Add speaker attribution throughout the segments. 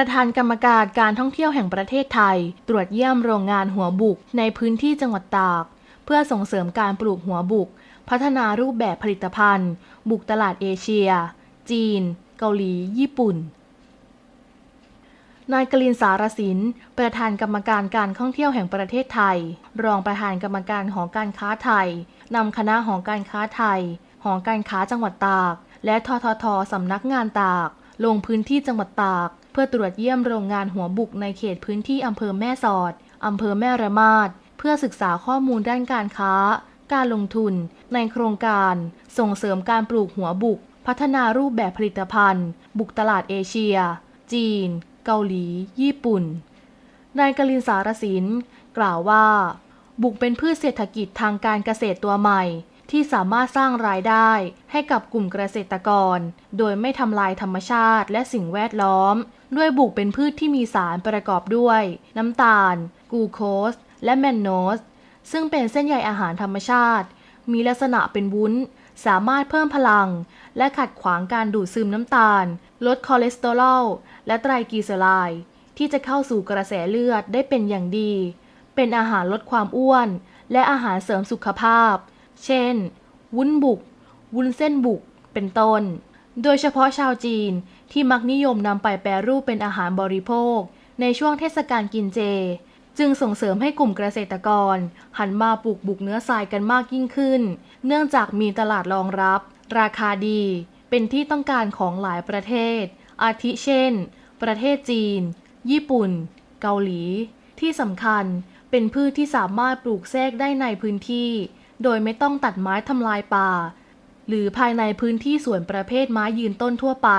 Speaker 1: ประธานกรรมการการท่องเที่ยวแห่งประเทศไทย ตรวจเยี่ยมโรงงานหัวบุกในพื้นที่จังหวัดตาก เพื่อส่งเสริมการปลูกหัวบุก พัฒนารูปแบบผลิตภัณฑ์ บุกตลาดเอเชีย จีน เกาหลี ญี่ปุ่นนายกลินสารสิน ประธานกรรมการการท่องเที่ยวแห่งประเทศไทย รองประธานกรรมการหอการค้าไทย นำคณะหอการค้าไทย หอการค้าจังหวัดตาก และทททสำนักงานตาก ลงพื้นที่จังหวัดตาก พื่อตรวจเยี่ยมโรงงานหัวบุกในเขตพื้นที่อำเภอแม่สอด อำเภอแม่ระมาด เพื่อศึกษาข้อมูลด้านการค้า การลงทุน ในโครงการ ส่งเสริมการปลูกหัวบุก พัฒนารูปแบบผลิตภัณฑ์ บุกตลาดเอเชีย จีน เกาหลี ญี่ปุ่น นายกลินสารสิน กล่าวว่า บุกเป็นพืชเศรษฐกิจทางการเกษตรตัวใหม่ ที่สามารถสร้างรายได้ให้กับกลุ่มเกษตรกร โดยไม่ทำลายธรรมชาติและสิ่งแวดล้อม ด้วยบุกเป็นพืชที่มีสารประกอบด้วย น้ำตาลกลูโคส และแมนโนส ซึ่งเป็นเส้นใยอาหารธรรมชาติ มีลักษณะเป็นวุ้น สามารถเพิ่มพลัง และขัดขวางการดูดซึมน้ำตาล ลดคอเลสเตอรอลและไตรกลีเซอไรด์ที่จะเข้าสู่กระแสเลือดได้เป็นอย่างดี เป็นอาหารลดความอ้วน และอาหารเสริมสุขภาพ เช่น วุ้นบุก วุ้นเส้นบุก เป็นต้น โดยเฉพาะชาวจีนที่มักนิยมนำไปแปรรูปเป็นอาหารบริโภค ในช่วงเทศกาลกินเจ จึงส่งเสริมให้กลุ่มเกษตรกร หันมาปลูกบุกเนื้อทรายกันมากยิ่งขึ้น เนื่องจากมีตลาดรองรับ ราคาดี เป็นที่ต้องการของหลายประเทศ อาทิเช่น ประเทศจีน ญี่ปุ่น เกาหลี ที่สำคัญเป็นพืชที่สามารถปลูกแทรกได้ในพื้นที่ โดยไม่ต้องตัดไม้ทำลายป่า หรือภายในพื้นที่สวนประเภทไม้ยืนต้นทั่วไป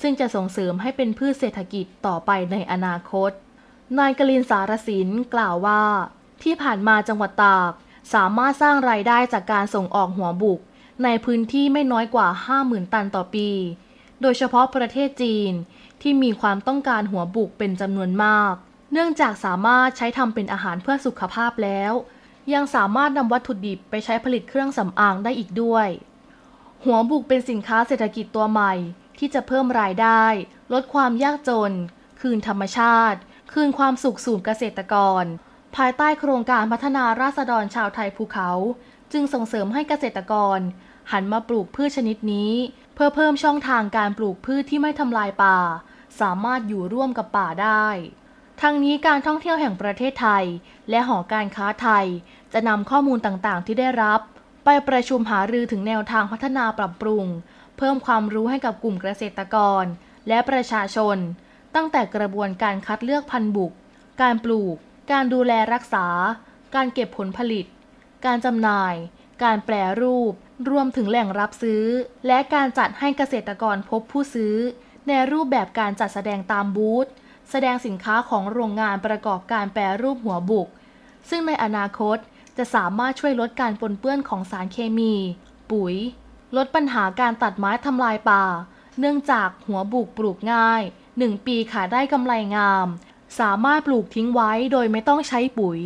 Speaker 1: ซึ่งจะส่งเสริมให้เป็นพืชเศรษฐกิจต่อไปในอนาคต นายกลินสารสินกล่าวว่า ที่ผ่านมาจังหวัดตาก สามารถสร้างรายได้จากการส่งออกหัวบุก ในพื้นที่ไม่น้อยกว่า 50,000 ตันต่อปี โดยเฉพาะประเทศจีนที่มีความต้องการหัวบุกเป็นจำนวนมาก เนื่องจากสามารถใช้ทำเป็นอาหารเพื่อสุขภาพแล้ว ยังสามารถนำวัตถุดิบไปใช้ผลิตเครื่องสำอางได้อีกด้วย หัวบุกเป็นสินค้าเศรษฐกิจตัวใหม่ ที่จะเพิ่มรายได้ ลดความยากจน คืนธรรมชาติ คืนความสุขสู่เกษตรกร ภายใต้โครงการพัฒนาราษฎรชาวไทยภูเขา จึงส่งเสริมให้เกษตรกร หันมาปลูกพืชชนิดนี้ เพื่อเพิ่มช่องทางการปลูกพืชที่ไม่ทำลายป่า สามารถอยู่ร่วมกับป่าได้ ทั้งนี้การท่องเที่ยวแห่งประเทศไทย และหอการค้าไทย จะนำข้อมูลต่างๆ ที่ได้รับ ไปประชุมหารือถึงแนวทางพัฒนาปรับปรุง เพิ่มความรู้ให้กับกลุ่มเกษตรกร และประชาชน ตั้งแต่กระบวนการคัดเลือกพันธุ์บุก การปลูก การดูแลรักษา การเก็บผลผลิต การจำหน่าย การแปรรูป รวมถึงแหล่งรับซื้อ และการจัดให้เกษตรกรพบผู้ซื้อ ในรูปแบบการจัดแสดงตามบูธ แสดงสินค้าของโรงงานประกอบการแปรรูปหัวบุก ซึ่งในอนาคตจะสามารถช่วยลดการปนเปื้อนของสารเคมี ปุ๋ย ลดปัญหาการตัดไม้ทำลายป่า เนื่องจากหัวบุกปลูกง่าย 1 ปีขายได้กำไรงาม สามารถปลูกทิ้งไว้โดยไม่ต้องใช้ปุ๋ย